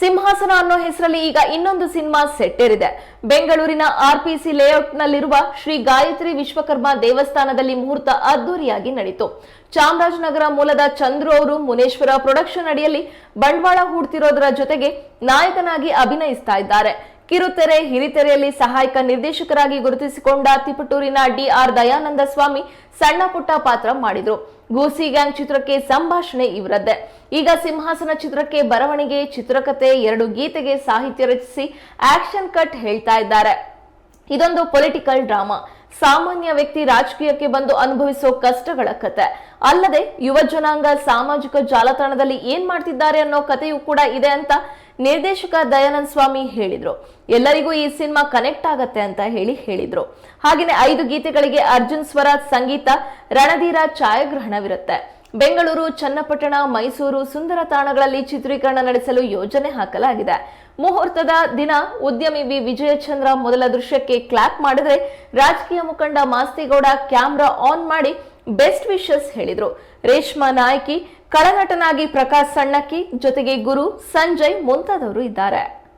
ಸಿಂಹಾಸನ ಅನ್ನೋ ಹೆಸರಲ್ಲಿ ಈಗ ಇನ್ನೊಂದು ಸಿನಿಮಾ ಸೆಟ್ ಏರಿದೆ. ಬೆಂಗಳೂರಿನ ಆರ್ಪಿಸಿ ಲೇಔಟ್ನಲ್ಲಿರುವ ಶ್ರೀ ಗಾಯತ್ರಿ ವಿಶ್ವಕರ್ಮ ದೇವಸ್ಥಾನದಲ್ಲಿ ಮುಹೂರ್ತ ಅದ್ದೂರಿಯಾಗಿ ನಡೆಯಿತು ಚಾಮರಾಜನಗರ ಮೂಲದ ಚಂದ್ರು ಅವರು ಮುನೇಶ್ವರ ಪ್ರೊಡಕ್ಷನ್ ಅಡಿಯಲ್ಲಿ ಬಂಡವಾಳ ಹೂಡ್ತಿರೋದರ ಜೊತೆಗೆ ನಾಯಕನಾಗಿ ಅಭಿನಯಿಸ್ತಾ ಇದ್ದಾರೆ. ಕಿರುತೆರೆ, ಹಿರಿತೆರೆಯಲ್ಲಿ ಸಹಾಯಕ ನಿರ್ದೇಶಕರಾಗಿ ಗುರುತಿಸಿಕೊಂಡ ತಿಪಟೂರಿನ ಡಿಆರ್ ದಯಾನಂದ ಸ್ವಾಮಿ ಸಣ್ಣ ಪುಟ್ಟ ಪಾತ್ರ ಮಾಡಿದ್ರು. ಗೂಸಿ ಗ್ಯಾಂಗ್ ಚಿತ್ರಕ್ಕೆ ಸಂಭಾಷಣೆ ಇವರದ್ದೇ. ಈಗ ಸಿಂಹಾಸನ ಚಿತ್ರಕ್ಕೆ ಬರವಣಿಗೆ ಚಿತ್ರಕಥೆ ಎರಡು ಗೀತೆಗೆ ಸಾಹಿತ್ಯ ರಚಿಸಿ ಆಕ್ಷನ್ ಕಟ್ ಹೇಳ್ತಾ ಇದ್ದಾರೆ. ಇದೊಂದು ಪೊಲಿಟಿಕಲ್ ಡ್ರಾಮಾ. ಸಾಮಾನ್ಯ ವ್ಯಕ್ತಿ ರಾಜಕೀಯಕ್ಕೆ ಬಂದು ಅನುಭವಿಸೋ ಕಷ್ಟಗಳ ಕತೆ. ಅಲ್ಲದೆ ಯುವ ಜನಾಂಗ ಸಾಮಾಜಿಕ ಜಾಲತಾಣದಲ್ಲಿ ಏನ್ ಮಾಡ್ತಿದ್ದಾರೆ ಅನ್ನೋ ಕಥೆಯೂ ಕೂಡ ಇದೆ ಅಂತ ನಿರ್ದೇಶಕ ದಯಾನಂದ ಸ್ವಾಮಿ ಹೇಳಿದ್ರು. ಎಲ್ಲರಿಗೂ ಈ ಸಿನಿಮಾ ಕನೆಕ್ಟ್ ಆಗತ್ತೆ ಅಂತ ಹೇಳಿ ಹೇಳಿದ್ರು. ಹಾಗೇನೆ ಐದು ಗೀತೆಗಳಿಗೆ ಅರ್ಜುನ್ ಸ್ವರಾಜ್ ಸಂಗೀತ, ರಣಧೀರ ಛಾಯಾಗ್ರಹಣವಿರುತ್ತೆ. ಬೆಂಗಳೂರು, ಚನ್ನಪಟ್ಟಣ, ಮೈಸೂರು ಸುಂದರ ತಾಣಗಳಲ್ಲಿ ಚಿತ್ರೀಕರಣ ನಡೆಸಲು ಯೋಜನೆ ಹಾಕಲಾಗಿದೆ. ಮುಹೂರ್ತದ ದಿನ ಉದ್ಯಮಿ ವಿ. ವಿಜಯಚಂದ್ರ ಮೊದಲ ದೃಶ್ಯಕ್ಕೆ ಕ್ಲಾಪ್ ಮಾಡಿದ್ರೆ ರಾಜಕೀಯ ಮುಖಂಡ ಮಾಸ್ತಿಗೌಡ ಕ್ಯಾಮ್ರಾ ಆನ್ ಮಾಡಿ ಬೆಸ್ಟ್ ವಿಶಸ್ ಹೇಳಿದ್ರು. ರೇಷ್ಮಾ ನಾಯಕಿ ಕಳನಟನಾಗಿ ಪ್ರಕಾಶ್ ಸಣ್ಣಕ್ಕಿ ಜೊತೆಗೆ ಗುರು ಸಂಜಯ್ ಮುಂತಾದವರು ಇದ್ದಾರೆ.